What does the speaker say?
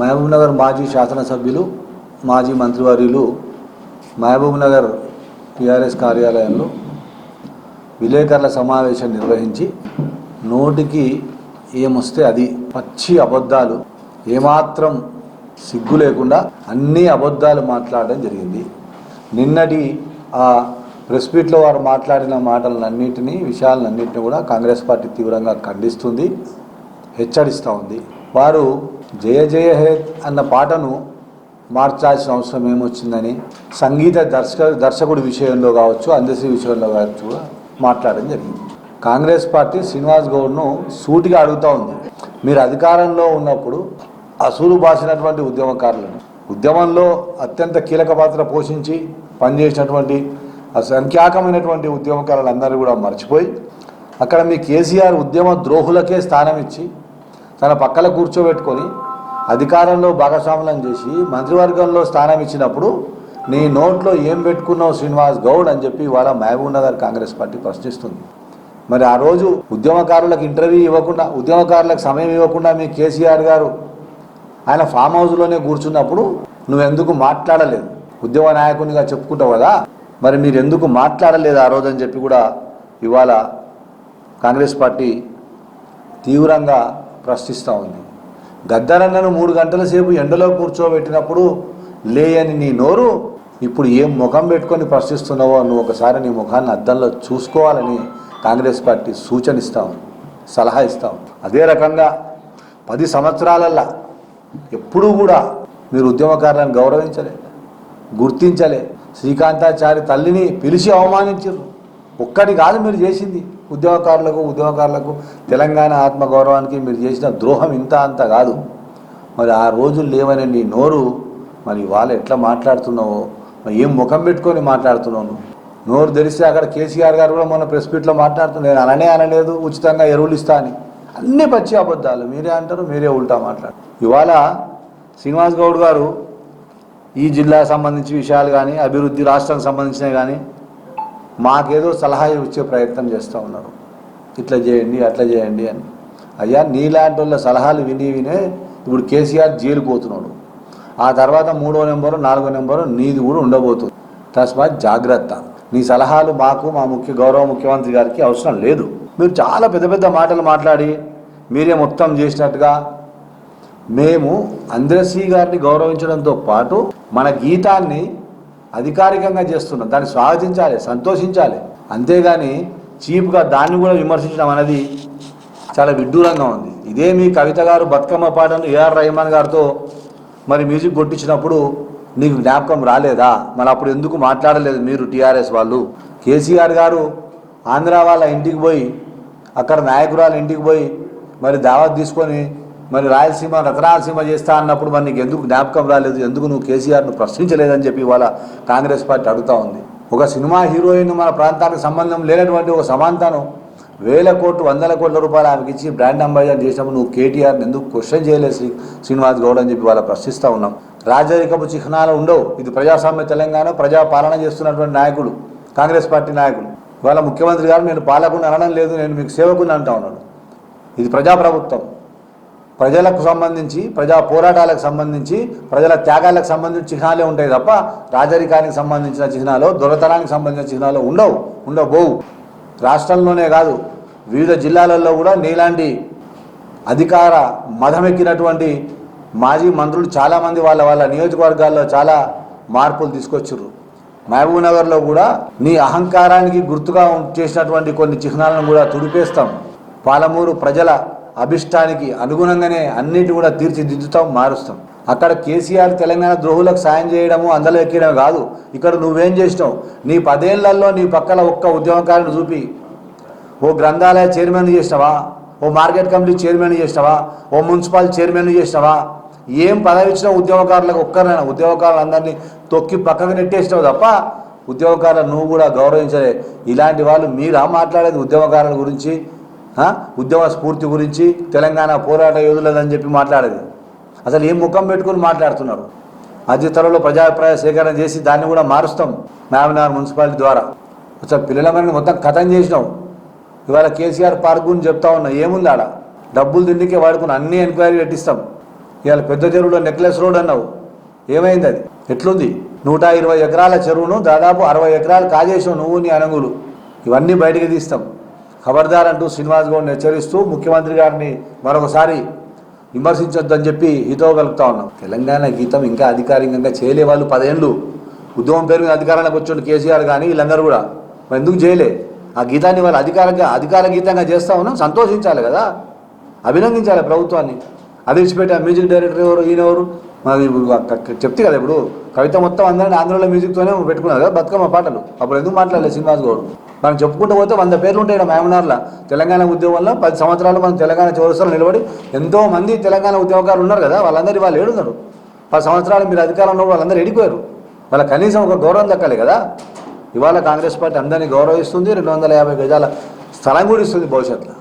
మహబూబ్నగర్ మాజీ శాసనసభ్యులు మాజీ మంత్రివర్యులు మహబూబ్నగర్ టీఆర్ఎస్ కార్యాలయంలో విలేకరుల సమావేశం నిర్వహించి నోటికి ఏమొస్తే అది పచ్చి అబద్ధాలు. ఏమాత్రం సిగ్గు లేకుండా అన్ని అబద్ధాలు మాట్లాడడం జరిగింది. నిన్నటి ఆ ప్రెస్ మీట్లో వారు మాట్లాడిన మాటలన్నింటినీ విషయాలన్నింటినీ కూడా కాంగ్రెస్ పార్టీ తీవ్రంగా ఖండిస్తుంది హెచ్చరిస్తూ ఉంది. వారు జయ జయ హే అన్న పాటను మార్చాల్సిన అవసరం ఏమొచ్చిందని సంగీత దర్శక దర్శకుడి విషయంలో కావచ్చు అందశ్రీ విషయంలో కావచ్చు కూడా మాట్లాడడం జరిగింది. కాంగ్రెస్ పార్టీ శ్రీనివాస్ గౌడ్ను సూటిగా అడుగుతూ ఉంది. మీరు అధికారంలో ఉన్నప్పుడు అసూలు బాసినటువంటి ఉద్యమకారులను ఉద్యమంలో అత్యంత కీలక పాత్ర పోషించి పనిచేసినటువంటి అసంఖ్యాకమైనటువంటి ఉద్యమకారులందరూ కూడా మర్చిపోయి అక్కడ మీ కేసీఆర్ ఉద్యమ ద్రోహులకే స్థానం ఇచ్చి తన పక్కన కూర్చోబెట్టుకొని అధికారంలో భాగస్వాములను చేసి మంత్రివర్గంలో స్థానం ఇచ్చినప్పుడు నీ నోట్లో ఏం పెట్టుకున్నావు శ్రీనివాస్ గౌడ్ అని చెప్పి ఇవాళ మహబూబ్ నగర్ కాంగ్రెస్ పార్టీ ప్రశ్నిస్తుంది. మరి ఆ రోజు ఉద్యమకారులకు ఇంటర్వ్యూ ఇవ్వకుండా ఉద్యమకారులకు సమయం ఇవ్వకుండా మీ కేసీఆర్ గారు ఆయన ఫామ్ హౌస్లోనే కూర్చున్నప్పుడు నువ్వెందుకు మాట్లాడలేదు? ఉద్యమ నాయకునిగా చెప్పుకుంటావు కదా మరి మీరు ఎందుకు మాట్లాడలేదు ఆ రోజు అని చెప్పి కూడా ఇవాళ కాంగ్రెస్ పార్టీ తీవ్రంగా ప్రశ్నిస్తూ ఉంది. గద్దరన్నను మూడు గంటల సేపు ఎండలో కూర్చోబెట్టినప్పుడు లేయని నీ నోరు ఇప్పుడు ఏం ముఖం పెట్టుకొని ప్రశ్నిస్తున్నావో నువ్వు ఒకసారి నీ ముఖాన్ని అద్దంలో చూసుకోవాలని కాంగ్రెస్ పార్టీ సూచన ఇస్తాం సలహా ఇస్తాం అదే రకంగా పది సంవత్సరాలల్లా ఎప్పుడూ కూడా మీరు ఉద్యమకారులను గౌరవించలే గుర్తించలే. శ్రీకాంతాచారి తల్లిని పిలిచి అవమానించారు. ఒక్కటి కాదు మీరు చేసింది. ఉద్యోగకారులకు ఉద్యోగకారులకు తెలంగాణ ఆత్మగౌరవానికి మీరు చేసిన ద్రోహం ఇంత అంత కాదు. మరి ఆ రోజులు లేవని నీ నోరు మరి వాళ్ళు ఎట్లా మాట్లాడుతున్నావో? మరి ఏం ముఖం పెట్టుకొని మాట్లాడుతున్నావు నోరు తెరిస్తే అక్కడ కేసీఆర్ గారు కూడా మొన్న ప్రెస్ మీట్లో మాట్లాడుతున్నారు. నేను అననే అనలేదు ఉచితంగా ఎరువులు ఇస్తా అని. అన్నీ పచ్చి అబద్ధాలు. మీరే అంటారు మీరే ఉల్టా మాట్లాడు ఇవాళ శ్రీనివాస్ గౌడ్ గారు ఈ జిల్లా సంబంధించి విషయాలు కానీ అభివృద్ధి రాష్ట్రానికి సంబంధించినవి కానీ మాకేదో సలహా ఇచ్చే ప్రయత్నం చేస్తూ ఉన్నారు. ఇట్లా చేయండి అట్లా చేయండి అని. అయ్యా నీలాంటి వాళ్ళ సలహాలు విని వినే ఇప్పుడు కేసీఆర్ జైలు పోతున్నాడు. ఆ తర్వాత మూడో నెంబరు నాలుగో నెంబరు నీది కూడా ఉండబోతుంది. తస్మాత్ జాగ్రత్త. నీ సలహాలు మాకు మా ముఖ్య గౌరవ ముఖ్యమంత్రి గారికి అవసరం లేదు. మీరు చాలా పెద్ద పెద్ద మాటలు మాట్లాడి మీరే మొత్తం చేసినట్టుగా మేము అంద్రశ్రీ గారిని గౌరవించడంతో పాటు మన గీతాన్ని అధికారికంగా చేస్తున్నాం దాన్ని స్వాగతించాలి సంతోషించాలి. అంతేగాని చీప్గా దాన్ని కూడా విమర్శించడం అనేది చాలా విడ్డూరంగా ఉంది. ఇదే మీ కవిత గారు బతుకమ్మ పాటను ఏఆర్ రహమాన్ గారితో మరి మ్యూజిక్ కొట్టించినప్పుడు నీకు జ్ఞాపకం రాలేదా? మరి అప్పుడు ఎందుకు మాట్లాడలేదు మీరు టీఆర్ఎస్ వాళ్ళు? కేసీఆర్ గారు ఆంధ్ర వాళ్ళ ఇంటికి పోయి అక్కడ నాయకురాలు ఇంటికి పోయి మరి దావత్ తీసుకొని మరి రాయలసీమ రతనాలసీమ చేస్తా అన్నప్పుడు మరి నీకు ఎందుకు జ్ఞాపకం రాలేదు? ఎందుకు నువ్వు కేసీఆర్ను ప్రశ్నించలేదని చెప్పి ఇవాళ కాంగ్రెస్ పార్టీ అడుగుతా ఉంది. ఒక సినిమా హీరోయిన్ మన ప్రాంతానికి సంబంధం లేనటువంటి ఒక సమాంతను వేల కోట్లు వందల కోట్ల రూపాయలు ఆమెకి ఇచ్చి బ్రాండ్ అంబాసిడర్ చేసినప్పుడు నువ్వు కేటీఆర్ని ఎందుకు క్వశ్చన్ చేయలేదు శ్రీ శ్రీనివాస్ గౌడ్ అని చెప్పి వాళ్ళ ప్రశ్నిస్తూ ఉన్నాం. రాజరికపు చిహ్నాలు ఉండవు. ఇది ప్రజాస్వామ్య తెలంగాణ ప్రజా పాలన చేస్తున్నటువంటి నాయకుడు కాంగ్రెస్ పార్టీ నాయకులు. ఇవాళ ముఖ్యమంత్రి గారు నేను పాలకుని అనడం లేదు నేను మీకు సేవకుని అంటా ఉన్నాడు. ఇది ప్రజాప్రభుత్వం. ప్రజలకు సంబంధించి ప్రజా పోరాటాలకు సంబంధించి ప్రజల త్యాగాలకు సంబంధించిన చిహ్నాలే ఉంటాయి తప్ప రాజరికానికి సంబంధించిన చిహ్నాలు దొరతనానికి సంబంధించిన చిహ్నాలు ఉండవు ఉండబోవు. రాష్ట్రంలోనే కాదు వివిధ జిల్లాలలో కూడా నీలాంటి అధికార మదమెక్కినటువంటి మాజీ మంత్రులు చాలామంది వాళ్ళ వాళ్ళ నియోజకవర్గాల్లో చాలా మార్పులు తీసుకొచ్చారు మహబూబ్నగర్లో కూడా నీ అహంకారానికి గుర్తుగా చేసినటువంటి కొన్ని చిహ్నాలను కూడా తుడిపేస్తాం. పాలమూరు ప్రజల అభిష్టానికి అనుగుణంగానే అన్నిటి కూడా తీర్చిదిద్దుతాం మారుస్తాం. అక్కడ కేసీఆర్ తెలంగాణ ద్రోహులకు సాయం చేయడము అందులో ఎక్కడమే కాదు. ఇక్కడ నువ్వేం చేసినావు? నీ పదేళ్ళలో నీ పక్కన ఒక్క ఉద్యమకారుని చూపి ఓ గ్రంథాలయ చైర్మన్ చేసినావా? ఓ మార్కెట్ కమిటీ చైర్మన్ చేసినావా? ఓ మున్సిపల్ చైర్మన్ చేసినావా? ఏం పదవి ఇచ్చిన ఉద్యోగకారులకు ఒక్కరైనా ఉద్యోగకారులందరినీ తొక్కి పక్కకు నెట్టేసినావు తప్ప ఉద్యోగకారులను నువ్వు కూడా గౌరవించలే. ఇలాంటి వాళ్ళు మీరా మాట్లాడేది ఉద్యోగకారుల గురించి? ఉద్యమ స్ఫూర్తి గురించి తెలంగాణ పోరాట యోధులదని చెప్పి మాట్లాడేది. అసలు ఏం ముఖం పెట్టుకుని మాట్లాడుతున్నారు? అతి త్వరలో ప్రజాభిప్రాయ సేకరణ చేసి దాన్ని కూడా మారుస్తాం మామినార్ మున్సిపాలిటీ ద్వారా. అసలు పిల్లల మరి మొత్తం కథం చేసినావు. ఇవాళ కేసీఆర్ పార్క్ గురించి చెప్తా ఉన్నా ఏముంది ఆడ? డబ్బులు తిండికే వాడుకుని అన్ని ఎంక్వైరీ పెట్టిస్తాం. ఇవాళ పెద్ద చెరువులో నెక్లెస్ రోడ్ అన్నావు. ఏమైంది అది? ఎట్లుంది? నూట ఇరవై ఎకరాల చెరువును దాదాపు అరవై ఎకరాలు కాజేసావు నువ్వు నీ అనగులు. ఇవన్నీ బయటికి తీస్తాం. ఖబర్దార్ అంటూ శ్రీనివాస్ గౌడ్ని హెచ్చరిస్తూ ముఖ్యమంత్రి గారిని మరొకసారి విమర్శించొద్దని చెప్పి హితవు కలుపుతా ఉన్నాం. తెలంగాణ గీతం ఇంకా అధికారికంగా చేయలే వాళ్ళు పదేళ్ళు ఉద్యమం పేరు మీద అధికారానికి వచ్చిండు కేసీఆర్ కానీ వీళ్ళందరూ కూడా. మరి ఎందుకు చేయలే? ఆ గీతాన్ని వాళ్ళు అధికారంగా అధికార గీతంగా చేస్తా ఉన్నాం సంతోషించాలి కదా. అభినందించాలి ప్రభుత్వాన్ని. అది విడిచిపెట్టి ఆ మ్యూజిక్ డైరెక్టర్ ఎవరు? ఈయన ఎవరు? మరి ఇప్పుడు చెప్తే కదా ఇప్పుడు. కవిత మొత్తం అందరినీ ఆంధ్రలో మ్యూజిక్తోనే పెట్టుకున్నారు కదా బతుకమ్మ పాటలు. అప్పుడు ఎందుకు మాట్లాడలేదు శ్రీనివాస్ గౌడ్? మనం చెప్పుకుంటూ పోతే వంద పేర్లు ఉంటాయి మేమనార్ల తెలంగాణ ఉద్యమంలో పది సంవత్సరాలు మనం తెలంగాణ చౌరస్తలో నిలబడి ఎంతో మంది తెలంగాణ ఉద్యమకారులు ఉన్నారు కదా వాళ్ళందరూ వాళ్ళు ఏడున్నారు. పది సంవత్సరాలు మీరు అధికారంలో వాళ్ళందరూ ఎడిపోయారు. వాళ్ళ కనీసం ఒక గౌరవం దక్కాలి కదా. ఇవాళ కాంగ్రెస్ పార్టీ అందరినీ గౌరవిస్తుంది రెండు వందల యాభై గజాల స్థలం కూడా ఇస్తుంది భవిష్యత్తులో.